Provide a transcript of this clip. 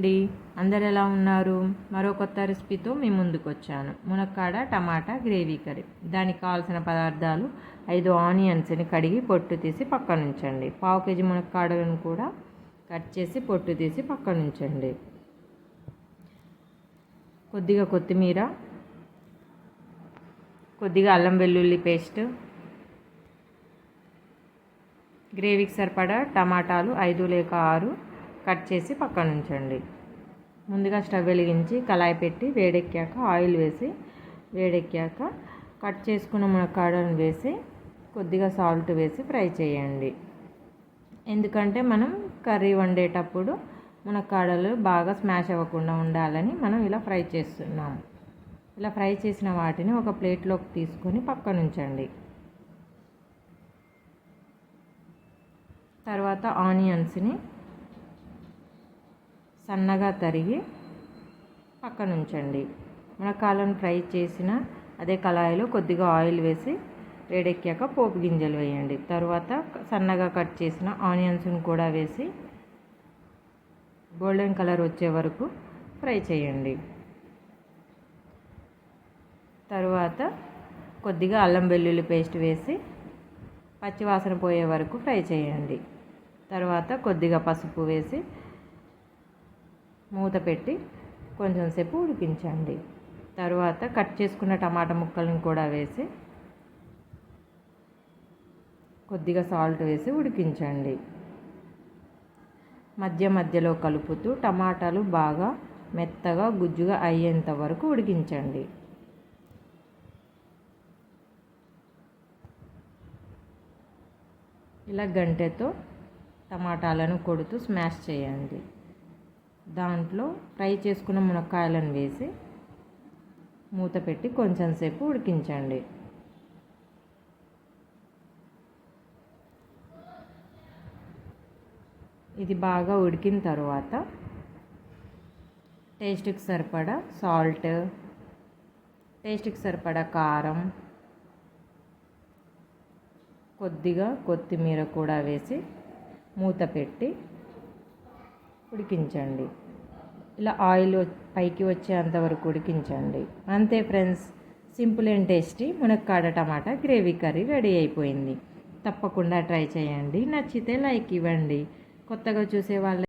అండి. అందరు ఎలా ఉన్నారు? మరో కొత్త రెసిపీతో మీ ముందుకు వచ్చాను. మునక్కాడ టమాటా గ్రేవీ కర్రీ. దానికి కావాల్సిన పదార్థాలు ఐదు ఆనియన్స్ని కడిగి పొట్టు తీసి పక్కన ఉంచండి. పావు కేజీ మునక్కాడలను కూడా కట్ చేసి పొట్టు తీసి పక్కన ఉంచండి. కొద్దిగా కొత్తిమీర కొద్దిగా అల్లం వెల్లుల్లి పేస్ట్ గ్రేవీకి సరిపడా టమాటాలు ఐదు లేక ఆరు కట్ చేసి పక్కన ఉంచండి. ముందుగా స్టవ్ వెలిగించి కళాయి పెట్టి వేడెక్కాక ఆయిల్ వేసి వేడెక్కాక కట్ చేసుకున్న మునక్కాడను వేసి కొద్దిగా సాల్ట్ వేసి ఫ్రై చేయండి. ఎందుకంటే మనం కర్రీ వండేటప్పుడు మునక్కాడలు బాగా స్మాష్ అవ్వకుండా ఉండాలని మనం ఇలా ఫ్రై చేస్తున్నాం. ఇలా ఫ్రై చేసిన వాటిని ఒక ప్లేట్లోకి తీసుకొని పక్కన ఉంచండి. తర్వాత ఆనియన్స్ని సన్నగా తరిగి పక్కన ఉంచండి మునక్కాలను ఫ్రై చేసిన అదే కళాయిలో కొద్దిగా ఆయిల్ వేసి వేడెక్కాక పోపు గింజలు వేయండి. తర్వాత సన్నగా కట్ చేసిన ఆనియన్స్ని కూడా వేసి గోల్డెన్ కలర్ వచ్చే వరకు ఫ్రై చేయండి. తరువాత కొద్దిగా అల్లం వెల్లుల్లి పేస్ట్ వేసి పచ్చివాసన పోయే వరకు ఫ్రై చేయండి. తర్వాత కొద్దిగా పసుపు వేసి మూత పెట్టి కొంచెం సేపు ఉడికించండి. తర్వాత కట్ చేసుకున్న టమాటా ముక్కలను కూడా వేసి కొద్దిగా సాల్ట్ వేసి ఉడికించండి. మధ్య మధ్యలో కలుపుతూ టమాటాలు బాగా మెత్తగా గుజ్జుగా అయ్యేంత వరకు ఉడికించండి. ఇలా గంటెతో టమాటాలను కొడుతూ స్మాష్ చేయండి. దాంట్లో ఫ్రై చేసుకున్న మునక్కాయలను వేసి మూత పెట్టి కొంచెం సేపు ఉడికించండి. ఇది బాగా ఉడికిన తర్వాత టేస్ట్కి సరిపడా సాల్ట్ టేస్ట్కి సరిపడా కారం కొద్దిగా కొత్తిమీర కూడా వేసి మూత పెట్టి ఉడికించండి. ఇలా ఆయిల్ పైకి వచ్చేంత వరకు ఉడికించండి. అంతే ఫ్రెండ్స్ సింపుల్ అండ్ టేస్టీ మునక్కాడ టమాటా గ్రేవీ కర్రీ రెడీ అయిపోయింది. తప్పకుండా ట్రై చేయండి. నచ్చితే లైక్ ఇవ్వండి. కొత్తగా చూసే వాళ్ళ